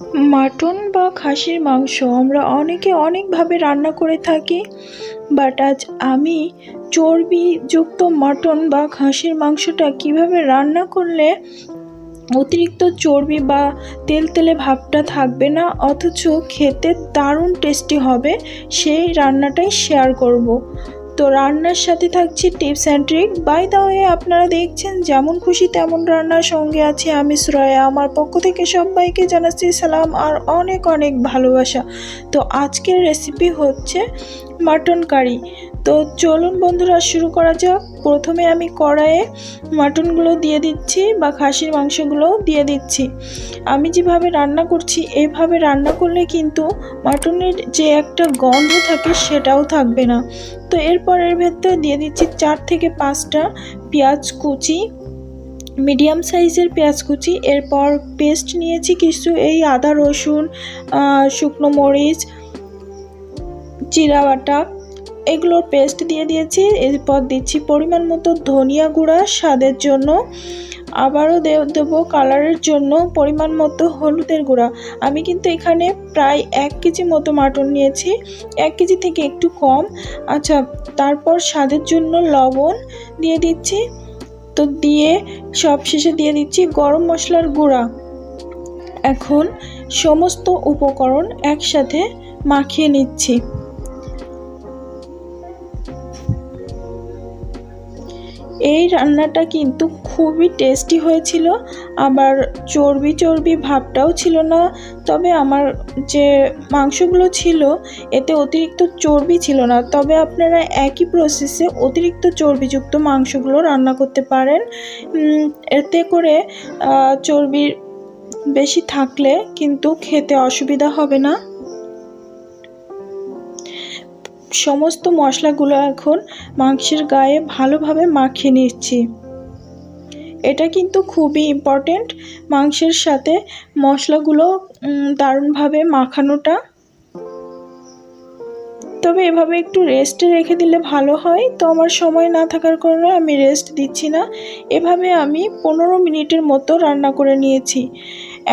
Mutton বা খাসির মাংস আমরা অনেকে অনেকভাবে রান্না করে থাকি বাট আজ আমি চর্বিযুক্ত মাটন বা খাসির মাংসটা কীভাবে রান্না করলে অতিরিক্ত চর্বি বা তেল তেলে ভাবটা থাকবে না, অথচ খেতে দারুণ টেস্টি হবে, সেই রান্নাটাই শেয়ার করব। তো রান্নার সাথে থাকছে tips and trick by the way আপনারা দেখছেন যেমন খুশি তেমন রান্নার সঙ্গে আছে আমি শ্রয়া আমার পক্ষ থেকে সবাইকে জানাচ্ছি সালাম আর অনেক অনেক ভালোবাসা। তো আজকের রেসিপি হচ্ছে মাটন কারি তো চলুন বন্ধুরা, শুরু করা যাক। প্রথমে আমি কড়াইয়ে মাটনগুলো দিয়ে দিচ্ছি বা খাসির মাংসগুলো দিয়ে দিচ্ছি। আমি যেভাবে রান্না করছি এইভাবে রান্না করলে কিন্তু মাটনের যে একটা গন্ধ থাকে সেটাও থাকবে না। তো এরপর এর ভেতরে দিয়ে দিচ্ছি চার থেকে পাঁচটা পেঁয়াজ কুচি, মিডিয়াম সাইজের পেঁয়াজ কুচি। এরপর পেস্ট নিয়েছি কিছু, এই আদা, রসুন শুকনো মরিচ জিরা বাটা এগুলোর পেস্ট দিয়ে দিয়েছি, এরপর দিচ্ছি পরিমাণ মতো ধনিয়া গুঁড়া স্বাদের জন্য। আবারও দেবো কালারের জন্য পরিমাণ মতো হলুদের গুঁড়া। আমি কিন্তু এখানে প্রায় এক কেজি মতো মাটন নিয়েছি, এক কেজি থেকে একটু কম। আচ্ছা তারপর স্বাদের জন্য লবণ দিয়ে দিচ্ছি। তো দিয়ে সব শেষে দিয়ে দিচ্ছি গরম মশলার গুঁড়া। এখন সমস্ত উপকরণ একসাথে মাখিয়ে নিচ্ছি। এই রান্নাটা কিন্তু খুবই টেস্টি হয়েছিল, আবার চর্বি চর্বি ভাবটাও ছিল না। তবে আমার যে মাংসগুলো ছিল, এতে অতিরিক্ত চর্বি ছিল না। তবে আপনারা একই প্রসেসে অতিরিক্ত চর্বিযুক্ত মাংসগুলো রান্না করতে পারেন। এতে করে চর্বির বেশি থাকলে কিন্তু খেতে অসুবিধা হবে না। সমস্ত মশলাগুলো এখন মাংসের গায়ে ভালোভাবে মাখিয়ে নিচ্ছি। এটা কিন্তু খুবই ইম্পর্টেন্ট মাংসের সাথে মশলাগুলো দারুণভাবে মাখানোটা তবে এভাবে একটু রেস্টে রেখে দিলে ভালো হয়। তো আমার সময় না থাকার কারণে আমি রেস্ট দিচ্ছি না। এভাবে আমি পনেরো মিনিটের মতো রান্না করে নিয়েছি।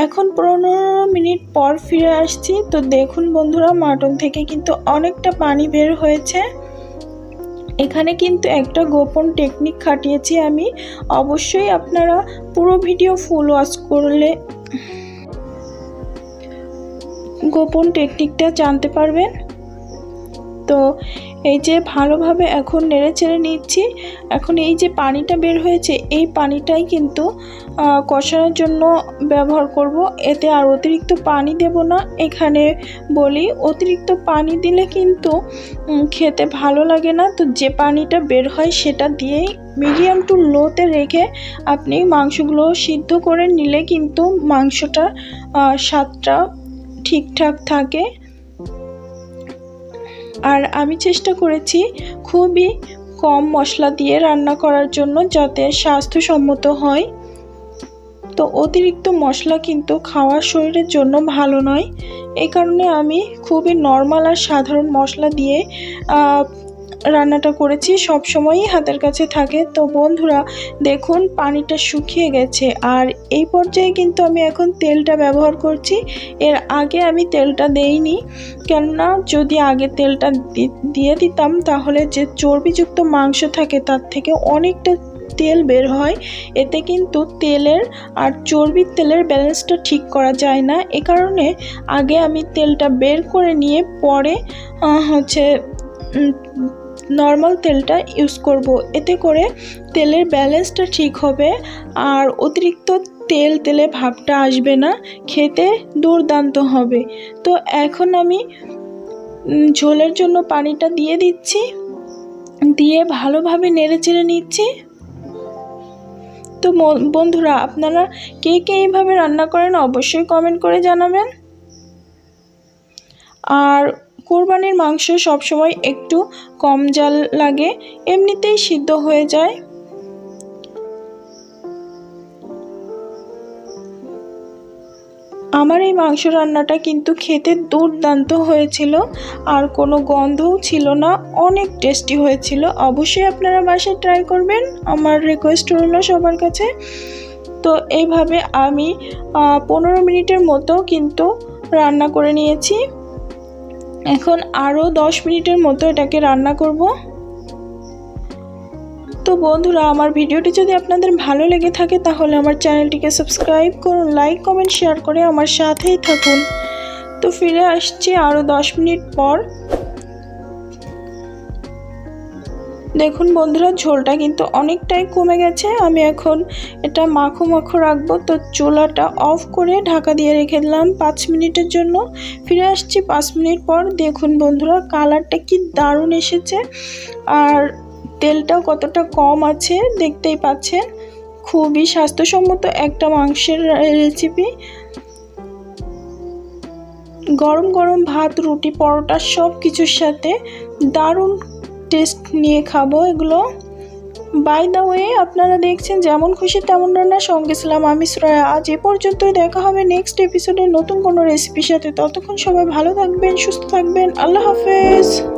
এখন পনেরো মিনিট পর ফিরে আসছি। তো দেখুন বন্ধুরা, মাটন থেকে কিন্তু অনেকটা পানি বের হয়েছে। এখানে কিন্তু একটা গোপন টেকনিক খাটিয়েছি আমি। অবশ্যই আপনারা পুরো ভিডিও ফুল ওয়াশ করলে গোপন টেকনিকটা জানতে পারবেন। তো এই যে ভালোভাবে এখন নেড়ে চেড়ে নিচ্ছি, এখন এই যে পানিটা বের হয়েছে, এই পানিটাই কিন্তু কষানোর জন্য ব্যবহার করব। এতে আর অতিরিক্ত পানি দেব না। এখানে বলি, অতিরিক্ত পানি দিলে কিন্তু খেতে ভালো লাগে না। তো যে পানিটা বের হয় সেটা দিয়েই মিডিয়াম টু লোতে রেখে আপনি মাংসগুলো সিদ্ধ করে নিলে কিন্তু মাংসটা স্বাদটা ঠিকঠাক থাকে। আর আমি চেষ্টা করেছি খুবই কম মশলা দিয়ে রান্না করার জন্য যাতে স্বাস্থ্যসম্মত হয়। তো অতিরিক্ত মশলা কিন্তু খাওয়া শরীরের জন্য ভালো নয়। এই কারণে আমি খুবই নর্মাল আর সাধারণ মশলা দিয়ে রান্নাটা করেছি, সব সময়ই হাতের কাছে থাকে। তো বন্ধুরা, দেখুন, পানিটা শুকিয়ে গেছে। আর এই পর্যায়ে কিন্তু আমি এখন তেলটা ব্যবহার করছি। এর আগে আমি তেলটা দেইনি। কেননা, যদি আগে তেলটা দিয়ে দিতাম, তাহলে যে চর্বিযুক্ত মাংস থাকে, তার থেকে অনেকটা তেল বের হয়। এতে কিন্তু তেলের আর চর্বির তেলের ব্যালেন্সটা ঠিক করা যায় না। এ কারণে আগে আমি তেলটা বের করে নিয়ে পরে হচ্ছে নর্মাল তেলটা ইউজ করব। এতে করে তেলের ব্যালেন্সটা ঠিক হবে, আর অতিরিক্ত তেল, তেলে ভাবটা আসবে না, খেতে দুর্দান্ত হবে। তো এখন আমি ঝোলের জন্য পানিটা দিয়ে দিচ্ছি, দিয়ে ভালোভাবে নেড়ে চেড়ে নিচ্ছি। তো বন্ধুরা, আপনারা কে কে এইভাবে রান্না করেন অবশ্যই কমেন্ট করে জানাবেন। আর কোরবানির মাংস সবসময় একটু কম জাল লাগে, এমনিতেই সিদ্ধ হয়ে যায়। আমার এই মাংস রান্নাটা কিন্তু খেতে দুর্দান্ত হয়েছিল, আর কোনো গন্ধও ছিল না, অনেক টেস্টি হয়েছিল। অবশ্যই আপনারা বাসায় ট্রাই করবেন, আমার রিকোয়েস্ট রইল সবার কাছে। তো এইভাবে আমি পনেরো মিনিটের মতো কিন্তু রান্না করে নিয়েছি। এখন আরও দশ মিনিটের মতো এটাকে রান্না করব। তো বন্ধুরা, আমার ভিডিওটি যদি আপনাদের ভালো লেগে থাকে, তাহলে আমার চ্যানেলটিকে সাবস্ক্রাইব করুন, লাইক, কমেন্ট, শেয়ার করে আমার সাথেই থাকুন। তো ফিরে আসছি আরও দশ মিনিট পর। দেখুন বন্ধুরা, ঝোলটা কিন্তু অনেকটাই কমে গেছে। আমি এখন এটা মাখো মাখো রাখব। তো চুলাটা অফ করে ঢাকা দিয়ে রেখে দিলাম পাঁচ মিনিটের জন্য। ফিরে আসছি পাঁচ মিনিট পর। দেখুন বন্ধুরা, কালারটা কি দারুণ এসেছে। আর তেলটাও কতটা কম আছে দেখতেই পাচ্ছেন। খুবই স্বাস্থ্যসম্মত একটা মাংসের রেসিপি গরম গরম ভাত, রুটি, পরোটা সব কিছুর সাথে দারুণ টেস্ট নিয়ে খাব এগুলো। বাই দ্য ওয়ে আপনারা দেখছেন যেমন খুশি তেমন রান্না সঙ্গে ছিলাম আমি শ্রয়া। আজ এ পর্যন্তই দেখা হবে নেক্সট এপিসোডে নতুন কোনো রেসিপির সাথে। ততক্ষণ সবাই ভালো থাকবেন, সুস্থ থাকবেন। আল্লাহ হাফেজ।